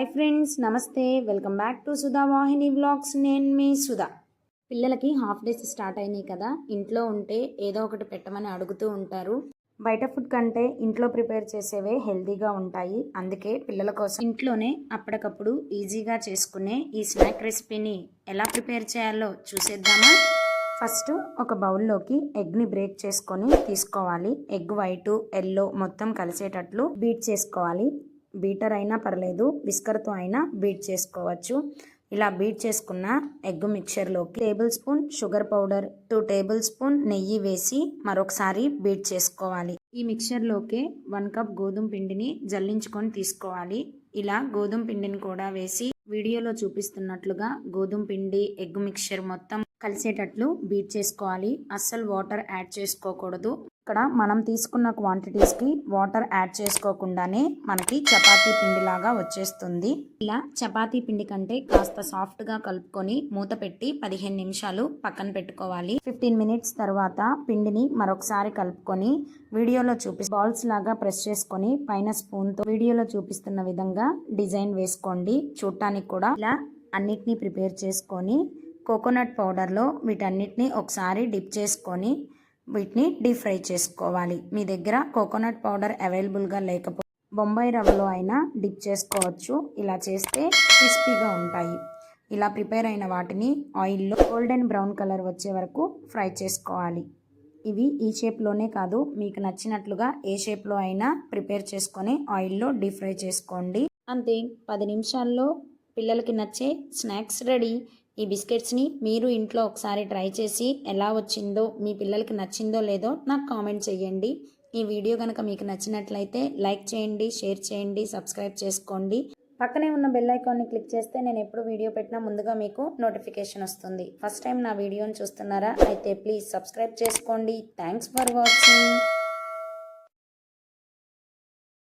Hi friends నమస్తే. Welcome back to Sudha Vahini vlogs నేను మీ సుధా. పిల్లలకి హాఫ్ డేస్ స్టార్ట్ అయినాయి కదా. ఇంట్లో ఉంటే ఏదో ఒకటి పెట్టమని అడుగుతూ ఉంటారు. బయట ఫుడ్ కంటే ఇంట్లో ప్రిపేర్ చేసేవే హెల్తీగా ఉంటాయి. అందుకే పిల్లల కోసం ఇంట్లోనే అప్పటికప్పుడు ఈజీగా చేసుకునే ఈ స్నాక్ రెసిపీని ఎలా ప్రిపేర్ చేయాలో చూసేద్దామా? ఫస్ట్ ఒక బౌల్లోకి ఎగ్ని బ్రేక్ చేసుకొని తీసుకోవాలి. ఎగ్ వైటు ఎల్లో మొత్తం కలిసేటట్లు బీట్ చేసుకోవాలి. బీటర్ అయినా పర్లేదు విస్కర్తో అయినా బీట్ చేసుకోవచ్చు. ఇలా బీట్ చేసుకున్న egg మిక్చర్లోకి tablespoon sugar powder two tablespoon నెయ్యి వేసి మరొకసారి బీట్ చేసుకోవాలి. ఈ మిక్చర్లోకి వన్ కప్ గోధుమ పిండిని జల్లించుకొని తీసుకోవాలి. ఇలా గోధుమ పిండిని కూడా వేసి వీడియోలో చూపిస్తున్నట్లుగా గోధుమ పిండి ఎగ్ మిక్చర్ మొత్తం కలిసేటట్లు బీట్ చేసుకోవాలి. అస్సలు వాటర్ యాడ్ చేసుకోకూడదు. ఇక్కడ మనం తీసుకున్న క్వాంటిటీస్కి వాటర్ యాడ్ చేసుకోకుండానే మనకి చపాతీ పిండిలాగా వచ్చేస్తుంది. ఇలా చపాతీ పిండి కంటే కాస్త సాఫ్ట్గా కలుపుకొని మూత పెట్టి పదిహేను నిమిషాలు పక్కన పెట్టుకోవాలి. ఫిఫ్టీన్ మినిట్స్ తర్వాత పిండిని మరొకసారి కలుపుకొని వీడియోలో చూపి బాల్స్ లాగా ప్రెస్ చేసుకొని పైన స్పూన్తో వీడియోలో చూపిస్తున్న విధంగా డిజైన్ వేసుకోండి. చూడటానికి కూడా ఇలా అన్నిటినీ ప్రిపేర్ చేసుకొని కోకోనట్ పౌడర్లో వీటన్నిటిని ఒకసారి డిప్ చేసుకొని వీటిని డీప్ ఫ్రై చేసుకోవాలి. మీ దగ్గర కోకోనట్ పౌడర్ అవైలబుల్గా లేకపోతే బొంబాయి రవ్వలో అయినా డిప్ చేసుకోవచ్చు. ఇలా చేస్తే క్రిస్పీగా ఉంటాయి. ఇలా ప్రిపేర్ అయిన వాటిని ఆయిల్లో గోల్డెన్ బ్రౌన్ కలర్ వచ్చే వరకు ఫ్రై చేసుకోవాలి. ఇవి ఈ షేప్లోనే కాదు మీకు నచ్చినట్లుగా ఏ షేప్లో అయినా ప్రిపేర్ చేసుకొని ఆయిల్లో డీప్ ఫ్రై చేసుకోండి. అంతే పది నిమిషాల్లో పిల్లలకి నచ్చే స్నాక్స్ రెడీ. ఈ బిస్కెట్స్ని మీరు ఇంట్లో ఒకసారి ట్రై చేసి ఎలా వచ్చిందో మీ పిల్లలకి నచ్చిందో లేదో నాకు కామెంట్ చేయండి ఈ వీడియో కనుక మీకు నచ్చినట్లయితే లైక్ చేయండి షేర్ చేయండి సబ్స్క్రైబ్ చేసుకోండి. పక్కనే ఉన్న బెల్ ఐకాన్ని క్లిక్ చేస్తే నేను ఎప్పుడు వీడియో పెట్టినా ముందుగా మీకు నోటిఫికేషన్ వస్తుంది. ఫస్ట్ టైం నా వీడియోని చూస్తున్నారా? అయితే ప్లీజ్ సబ్స్క్రైబ్ చేసుకోండి. Thanks for watching.